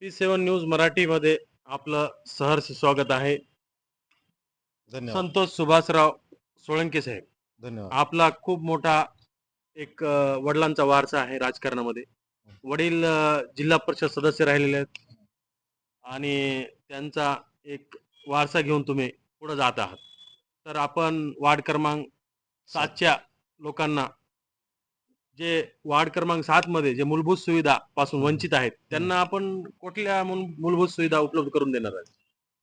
P सेवन news मराठीमध्ये आपलं सहर्ष स्वागत आहे. धन्यवाद. संतोष सुभाषराव सोळंके साहेब. धन्यवाद. आपला खूप मोठा एक अ, वडिलांचा वारसा आहे राजकारणामध्ये. वडील अ, जिल्हा परिषद सदस्य राहिलेले आहेत. आणि त्यांचा एक वारसा घेऊन तुम्ही पुढे जात आहात. तर आपण वार्ड क्रमांक सातच्या लोकांना जे वार्ड क्रमांक सात मध्ये जे मूलभूत सुविधा पासून वंचित आहेत त्यांना आपण कुठल्या मूल- मूलभूत सुविधा उपलब्ध करून देणार आहेत?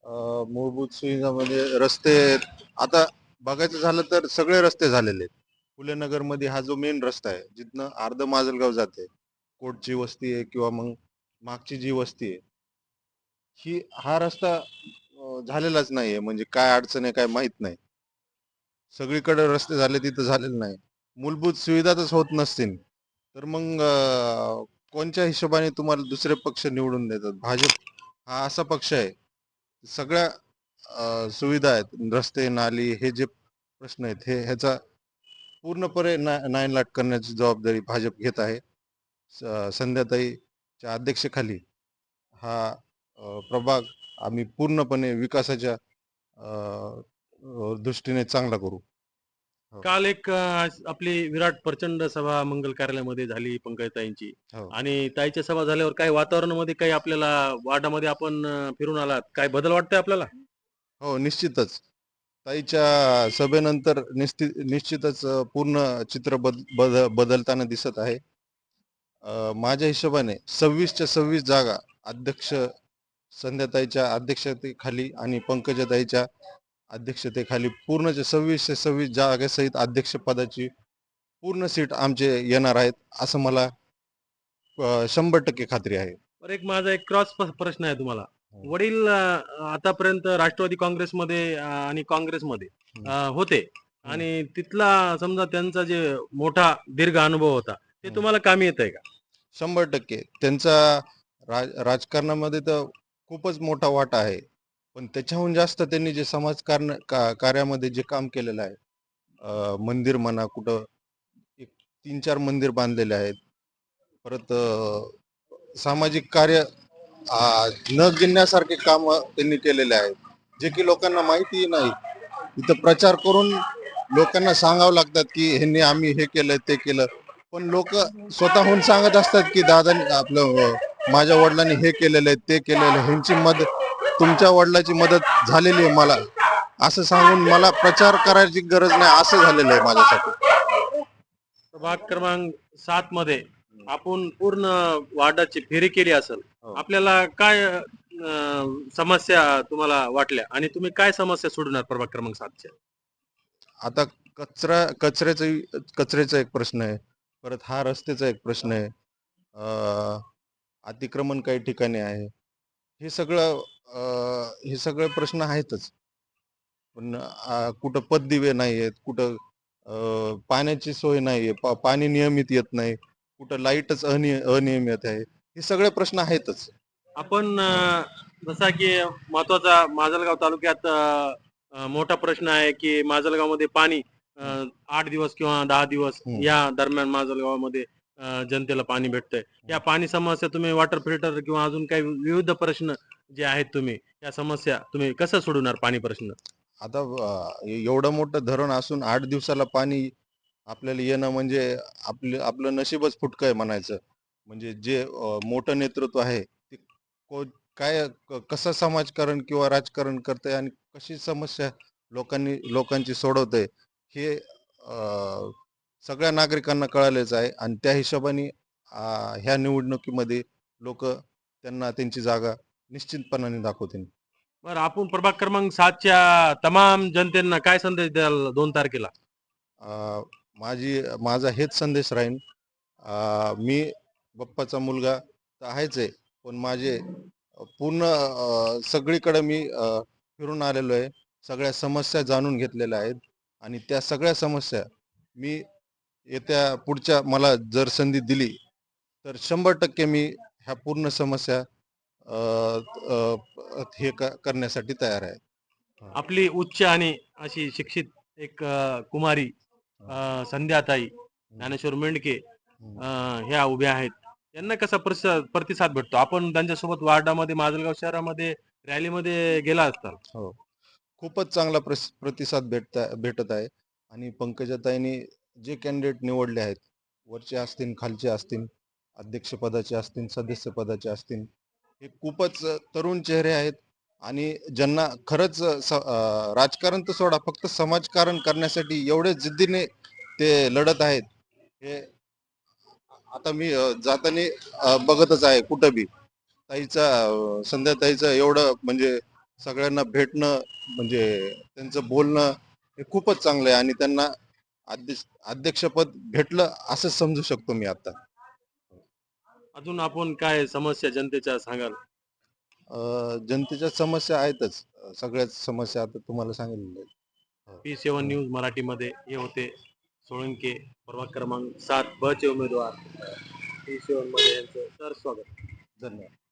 अं, मूलभूत सुविधामध्ये रस्ते आता बघायचं झालं तर सगळे रस्ते झालेले आहेत. फुले नगरमध्ये हा जो मेन रस्ता आहे जिथनं अर्ध माजलगाव जाते कोटची वस्ती आहे किंवा मग मागची जी वस्ती आहे ही हा रस्ता झालेलाच नाहीये. म्हणजे काय अडचण आहे काय माहीत नाही. सगळीकडे रस्ते झाले तिथं झालेलं नाही. मूलभूत सुविधाच होत नसतील तर मग कोणत्या हिशोबाने तुम्हाला दुसरे पक्ष निवडून देतात? भाजप हा असा पक्ष आहे. सगळ्या सुविधा आहेत. रस्ते नाली हे जे प्रश्न आहेत हे ह्याचा पूर्णपणे ना नायलाट करण्याची जबाबदारी भाजप घेत आहे. स- संध्याताईच्या अध्यक्षेखाली हा प्रभाग आम्ही पूर्णपणे विकासाच्या दृष्टीने चांगला करू. काल एक अ, आपली विराट प्रचंड सभा मंगल कार्यालयामध्ये झाली पंकजताईंची. हो. आणि ताईच्या सभा झाल्यावर काही वातावरणामध्ये काही आपल्याला वार्डामध्ये आपण अ, फिरून आलात. काय बदल वाटतंय आपल्याला? हो निश्चितच. ताईच्या सभेनंतर निश्चित निश्चितच अं, पूर्ण चित्र बद बद बदलताना दिसत आहे. अं, माझ्या हिशोबाने सव्वीसच्या सव्वीस जागा अध्यक्ष संध्याताईच्या अध्यक्षतेखाली आणि पंकजाताईच्या अध्यक्षतेखाली पूर्णच्या सव्वीसशे सव्वीस जागेसहित अध्यक्षपदाची पूर्ण सीट आमचे येणार आहेत असं मला शंभर टक्के खात्री आहे. तर एक माझा एक क्रॉस प्रश्न आहे तुम्हाला. हो. वडील आतापर्यंत राष्ट्रवादी काँग्रेसमध्ये आणि काँग्रेसमध्ये होते. आणि तिथला समजा त्यांचा जे मोठा दीर्घ अनुभव होता ते. तुम्हाला कामी येत आहे का? शंभर टक्के. त्यांचा राज राजकारणामध्ये तर खूपच मोठा वाटा आहे. पण त्याच्याहून जास्त त्यांनी जे समाजकारण का कार्यामध्ये जे काम केलेलं आहे मंदिर म्हणा कुठं एक तीन चार मंदिर बांधलेले आहेत. परत सामाजिक कार्य न गिणण्यासारखे काम त्यांनी केलेले आहेत. जे की लोकांना माहिती नाही. इथं प्रचार करून लोकांना सांगावं लागतात की ह्यांनी आम्ही हे केलं ते केलं. पण लोक स्वतःहून सांगत असतात की दादा आपलं माझ्या वडिलांनी हे केलेलं आहे ते केलेलं आहे. ह्यांची मदत तुमच्या वडिलाची मदत झालेली आहे मला. असं सांगून मला प्रचार करायची गरज नाही असं झालेलं आहे माझ्यासाठी. प्रभाग क्रमांक सात मध्ये आपण पूर्ण वार्डाची फेरी केली असेल. हो. आपल्याला काय समस्या तुम्हाला वाटल्या? आणि तुम्ही काय समस्या सोडणार प्रभाग क्रमांक सातच्या? आता कचरा कचऱ्याचा कचऱ्याचा एक प्रश्न आहे. परत हा रस्त्याचा एक प्रश्न आहे. अतिक्रमण काही ठिकाणी आहे. हे सगळं हे सगळे प्रश्न आहेतच. पण कुठं पददिवे नाही आहेत कुठं पाण्याची सोय नाही आहे पाणी नियमित येत नाही कुठं लाईटच अनिय अनियमित आहे हे सगळे प्रश्न आहेतच. आपण जसा की महत्त्वाचा माजलगाव तालुक्यात मोठा प्रश्न आहे की माजलगावमध्ये पाणी आठ दिवस किंवा दहा दिवस. या दरम्यान माजलगावामध्ये जनतेला पाणी भेटतंय. या पाणी समस्या तुम्ही वॉटर फिल्टर किंवा अजून काही विविध प्रश्न जे आहेत तुम्ही या समस्या तुम्ही कसं सोडवणार पाणी प्रश्न आता अं, एवढं मोठं धरण असून आठ दिवसाला पाणी आपल्याला येणं म्हणजे आपलं आपलं नशीबच फुटकं आहे म्हणायचं. म्हणजे जे अं, मोठं नेतृत्व आहे ते को- काय क- कसं समाजकारण किंवा राजकारण करतंय आणि कशी समस्या लोकांनी लोकांची सोडवतंय हे अं, सगळ्या नागरिकांना कळालेच आहे. आणि त्या हिशोबाने अं, ह्या निवडणुकीमध्ये लोक त्यांना त्यांची जागा निश्चितपणाने दाखवतील बरं आपण प्रभाग क्रमांक सातच्या तमाम जनतेना काय संदेश द्याल दोन तारखेला? अं, माझी माझा हेच संदेश राहील अं, मी बाप्पाचा मुलगा तर आहेच आहे पण माझे पूर्ण अं, सगळीकडे मी अं, फिरून आलेलो आहे. सगळ्या समस्या जाणून घेतलेल्या आहेत आणि त्या सगळ्या समस्या मी येत्या पुढच्या मला जर संधी दिली तर शंभर टक्के मी ह्या पूर्ण समस्या हे क- करण्यासाठी तयार आहे. आपली उच्च आणि अशी शिक्षित एक कुमारी संध्याताई ज्ञानेश्वर मेंढके ह्या उभ्या आहेत. यांना कसा प्रतिसाद प्रतिसाद भेटतो? आपण त्यांच्यासोबत वार्डामध्ये माजलगाव शहरामध्ये रॅलीमध्ये गेला असताल. हो. खूपच चांगला प्रतिसाद भेटता भेटत आहे. आणि पंकजाताईंनी जे कॅन्डिडेट निवडले आहेत वरचे असतील खालचे असतील अध्यक्षपदाचे असतील सदस्यपदाचे असतील हे खूपच तरुण चेहरे आहेत आणि ज्यांना खरंच स- राजकारण तर सोडा फक्त समाजकारण करण्यासाठी एवढे जिद्दीने ते लढत आहेत. हे आता मी जाताना बघतच आहे कुठं बी. ताईचा संध्याताईचं संध्या ताईचं एवढं म्हणजे सगळ्यांना भेटणं म्हणजे त्यांचं बोलणं हे खूपच चांगलं आहे आणि त्यांना अध्यक्ष अध्यक्षपद भेटलं असं समजू शकतो मी आता. अजून आपण काय समस्या जनतेच्या सांगाल? अं, जनतेच्या समस्या आहेतच. सगळ्याच समस्या आता तुम्हाला सांगितलेल्या आहेत. पी सेवन न्यूज मराठीमध्ये हे होते. सोळंके प्रभाग क्रमांक सात ब चे उमेदवार. पी सेवनमध्ये यांचं तर स्वागत. धन्यवाद.